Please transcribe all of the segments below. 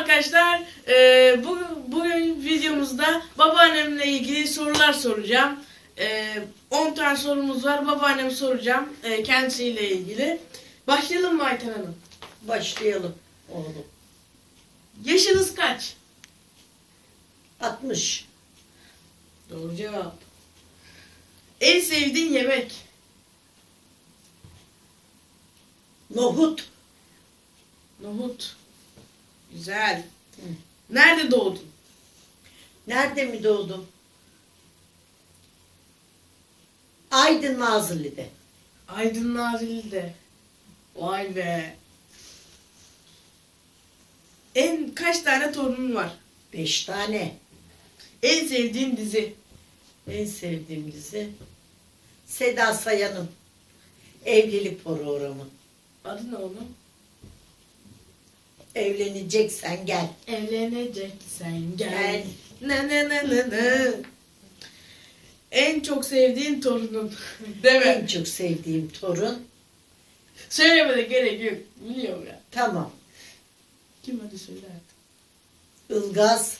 arkadaşlar. Ee, bu, bugün videomuzda babaannemle ilgili sorular soracağım. 10 tane sorumuz var. Babaanneme soracağım. ee, kendisiyle ilgili. Başlayalım mı Ayten Hanım? Başlayalım oğlum. Yaşınız kaç? 60. Doğru cevap. En sevdiğin yemek? Nohut. Nohut. Güzel. Nerede doğdun? Nerede mi doğdum? Aydın Nazilli'de. Aydın Nazilli'de. Vay be. En kaç tane torunun var? Beş tane. En sevdiğin dizi? En sevdiğim dizi. Seda Sayan'ın evlilik programı. Adı ne onun? Evleneceksen gel. Evleneceksen gel. Gel. Ne ne ne ne ne. En çok sevdiğin torunun. Değil En mi? çok sevdiğim torun. Söyleme de gerek yok. Biliyorum ya. Tamam. Kim hadi söyle artık. Ilgaz.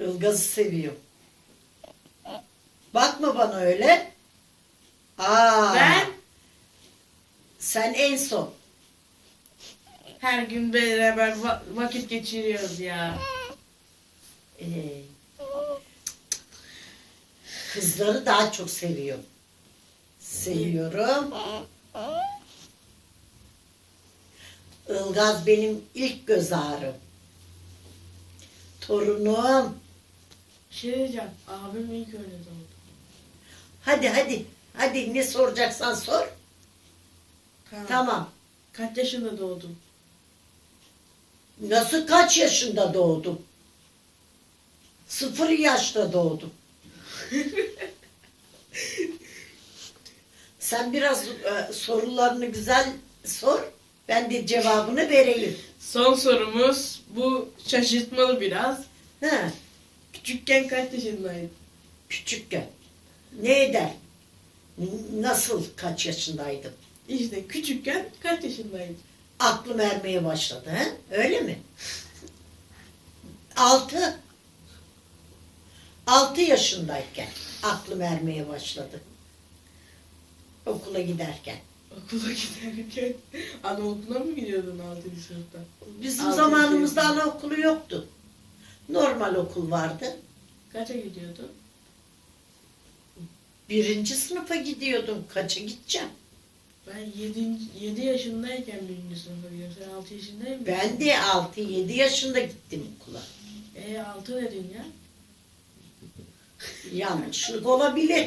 Ilgaz'ı seviyorum. Bakma bana öyle. Aa, Ben Sen en son. Her gün beraber va- vakit geçiriyoruz ya. Ee, kızları daha çok seviyorum. Seviyorum. Ilgaz benim ilk göz ağrım. Torunum. Şey diyeceğim. Abim ilk öyle doğdu. Hadi hadi. Hadi ne soracaksan sor. Tamam. Tamam. Kaç yaşında doğdun? Nasıl kaç yaşında doğdum? Sıfır yaşta doğdum. Sen biraz e, sorularını güzel sor. Ben de cevabını vereyim. Son sorumuz. Bu şaşırtmalı biraz. Ha, Küçükken kaç yaşındaydın? küçükken. Ne eder? Nasıl kaç yaşındaydım? İşte küçükken kaç yaşındaydın? Aklım ermeye başladı. He? Öyle mi? Altı. Altı yaşındayken aklım ermeye başladı. Okula giderken. Okula giderken. Anaokuluna mı gidiyordun 6. sınıfta? Bizim Altı zamanımızda yaşında. anaokulu yoktu. Normal okul vardı. Kaça gidiyordun? Birinci sınıfa gidiyordum. Kaça gideceğim? Ben 7, 7 yaşındayken birinci sınıfa gidiyorum. Sen 6 yaşındaydın. Ben de 6-7 yaşında gittim okula. E 6 dedin ya. Yanlışlık olabilir.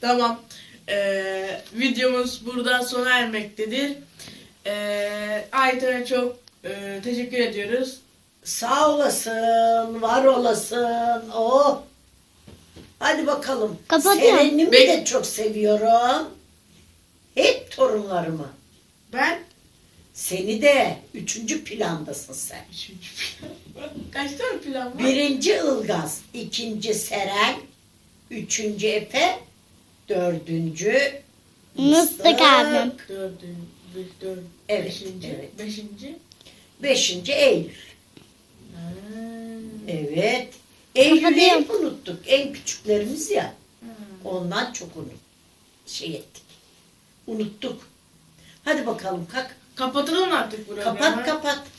Tamam. Ee, videomuz burada sona ermektedir. Ee, Ayten'e çok e, teşekkür ediyoruz. Sağ olasın, var olasın. Oh. Hadi bakalım. Kapatıyorum. Serenimi Bek- de çok seviyorum. Hep torunlarımı. Ben Seni de üçüncü plandasın sen. Üçüncü plan. Kaç tane plan var? Birinci Ilgaz, ikinci Seren, üçüncü Efe, dördüncü Mıstık abim. Dördüncü, dört, Evet, beşinci, evet. beşinci. beşinci Eylül. Ha. Evet. Eylül'ü hep unuttuk. En küçüklerimiz ya. Ha. Ondan çok unut. Şey ettik. Unuttuk. Hadi bakalım kalk. Kapatalım artık programı. Kapat kapat.